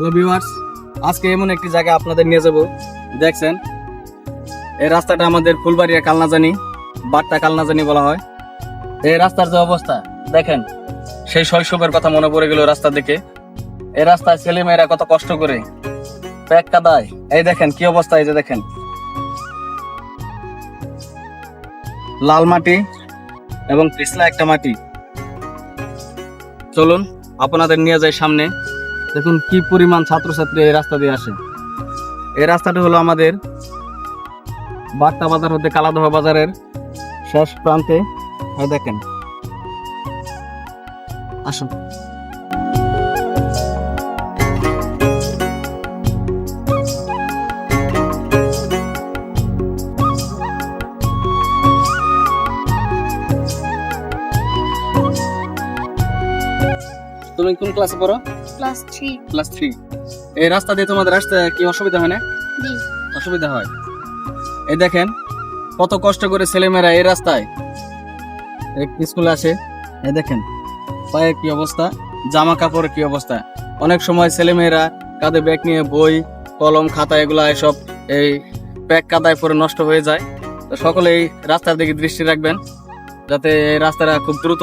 Hello viewers আজকে এমন একটি জায়গা আপনাদের নিয়ে যাব। দেখছেন? এই রাস্তাটা আমাদের ফুলবাড়িয়া কালনাজানি, বাট্টা কালনাজানি বলা হয়। এই রাস্তার যে অবস্থা, দেখেন, সেই শৈশবের কথা মনে পড়ে গেল রাস্তা দেখে এই রাস্তায় ছেলেমেয়েরা কত কষ্ট করে প্যাক কাদায়। এই দেখেন, কি অবস্থা, এই যে দেখেন। লাল মাটি এবং পিছলা একটা মাটি। চলুন, আপনাদের নিয়ে যাই সামনে। দেখুন কি পরিমাণ ছাত্রছাত্রী এই রাস্তা দিয়ে আসে। এই রাস্তাটি হলো আমাদের বার্তা বাজার হতে কালাদহ বাজারের শেষ প্রান্তে। দেখেন। আসুন। তুমি কোন ক্লাসে পড়ো? ক্লাস থ্রি ক্লাস থ্রি এই রাস্তা দিয়ে তোমাদের আসতে কি অসুবিধা হয় না? জি। অসুবিধা হয়। এই দেখেন কত কষ্ট করে ছেলেমেয়েরা এই রাস্তায় এক স্কুলে আসে। এই দেখেন পায়ের কি অবস্থা জামা কাপড়ের কি অবস্থা। অনেক সময় ছেলেমেয়েরা কাঁধে ব্যাগ নিয়ে বই কলম খাতা এগুলা এসব এই প্যাক কাদায় পরে নষ্ট হয়ে যায়। তো সকলে এই রাস্তার দিকে দৃষ্টি রাখবেন যাতে এই রাস্তাটা খুব দ্রুত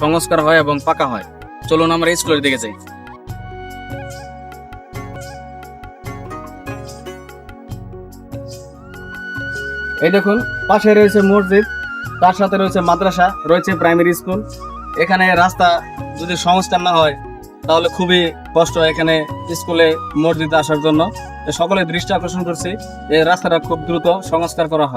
সংস্কার হয় এবং পাকা হয়। চলুন আমরা স্কুলের দিকে যাই। এই দেখুন, পাশে রয়েছে মসজিদ, তার সাথে রয়েছে মাদ্রাসা, রয়েছে প্রাইমারি স্কুল এখানে রাস্তা যদি সংস্কার না হয়, তাহলে খুবই কষ্ট এখানে স্কুলে মসজিদে আসার জন্য। সকলে দৃষ্টি আকর্ষণ করছি, এই রাস্তাটা খুব দ্রুত সংস্কার করা হয়।